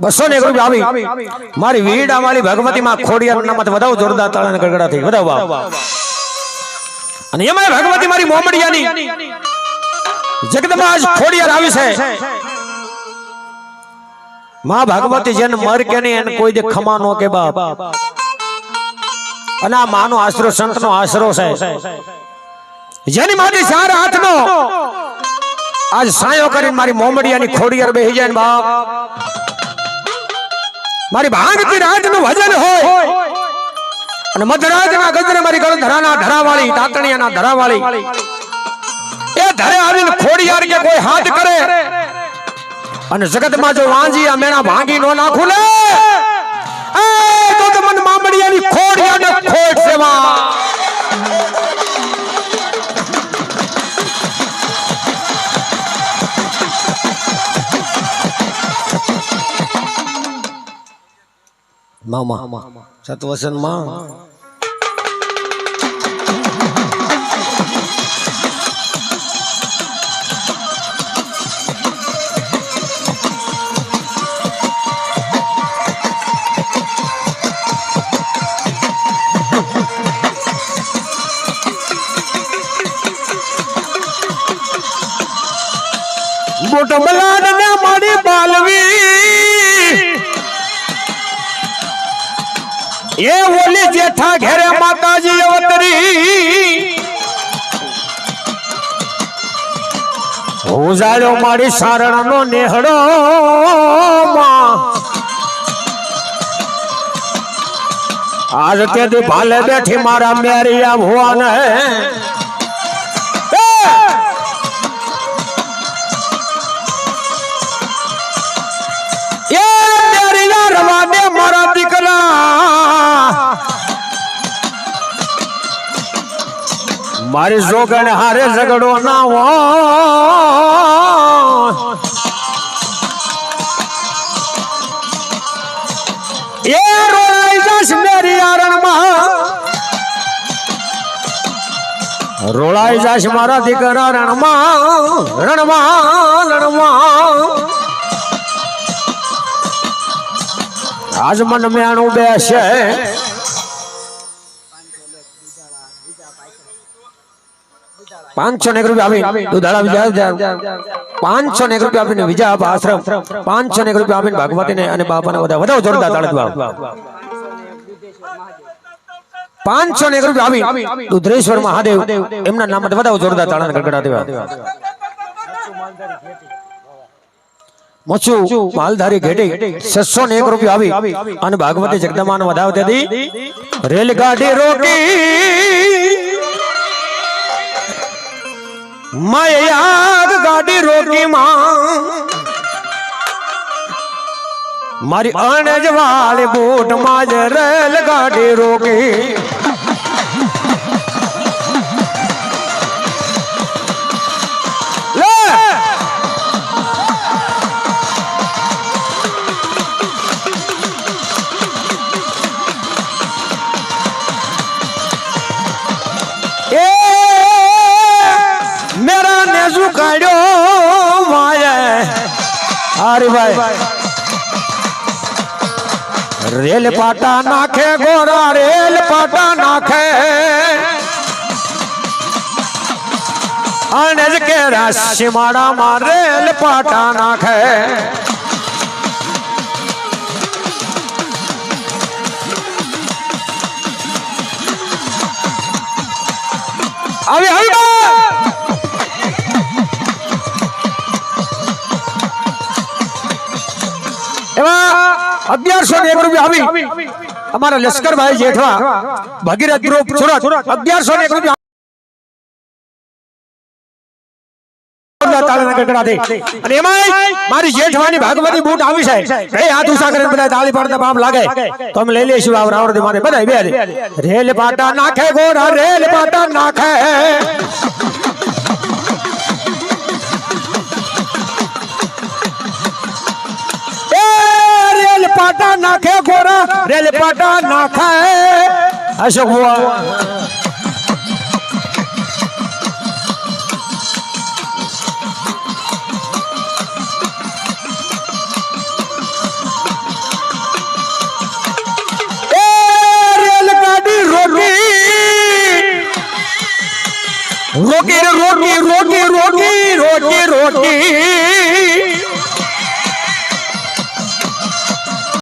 બસો ને મારી મારી જેને મર કે નહીં, એને કોઈ દે ખમા નો કે બાપ. અને આ માનો આશરો, સંતનો આશરો છે. જેની માથે ચાર હાથનો આજ સાયો કરીને મારી મોમડિયાની ખોડિયાર બેહી જાય બાપ. મારી ભાંગતી રાજનું ભજન હોય. અને મધરાજના ગજરે મારી ગળધરાના ધરાવાળી, તાતણિયાના ધરાવાળી. એ ધરે આવીને ખોડિયાર કે કોઈ હાથ કરે. અને જગતમાં જો વાંજી આ મેણા ભાંગી નો નાખું લે. તો મન મામડિયાની મામા સતવસનમાં મોટો બલાડ ને મારી બાલવી. એ ઓલી જેઠા ઘેરે માતાજી અવતરી. ઉજાડ્યો મારી સારણ નો નેહડો. આજ તેથી ભાલે બેઠી મારા મેરિયા ભુવાને. મારી જોગણ હારે ઝઘડો ના હો એ રોળાઈ જશ મેરી આરણમાં. રોળાઈ જશ મારા દીકરા રણમાં રણમાં રણમાં. આજ મન મેણું બેસે. પાંચસો ને એક રૂપિયા આપીને દુધાળા વિજા પાંચસો ને એક રૂપિયા આપીને વિજા આપા આશ્રમ. પાંચસો ને એક રૂપિયા આપીને ભાગવતીને અને બાપાને બધા વધાવો જોરદાર તાળત પાંચસો ને એક રૂપિયા આપી. રુદ્રેશ્વર મહાદેવ. એમના નામ વધાવો જોરદાર તાળા ગડગડા દેવા મચુ માલધારી ઘેટી છસો ને એક રૂપિયા આવી અને ભાગવતી જગદમાન વધાવતી હતી રેલગાડી રોકી. માયાદ ગાડી રોકી માં. મારી અણજ વાળી બૂટમાં જ રેલ ગાડી રોકી. હારી ભાઈ રેલ પાટા નાખે ગોરા રેલ પાટા નાખે અને જ કે રાશિમાળામાં રેલ પાટા નાખે આવી આવી આવી અમારા લશ્કરભાઈ જેઠવા ભગીરથ ગ્રુપ સુરત અગિયારસો ને એમાંય મારી જેઠવાની ભાગવતી બૂટ આવી છે બે હાથ બધા તાળી પાડતા બાપ લાગે તો લઈ લઈશું આ રાવણ મારે બધા બે. રેલ પાટા નાખે ગોરા રેલ પાટા નાખે પાટા નાખે ગોરા રેલ પાટા નાખાય. અશોક બુઆ રોટી રોટી રોટી રોટી રોટી રોટી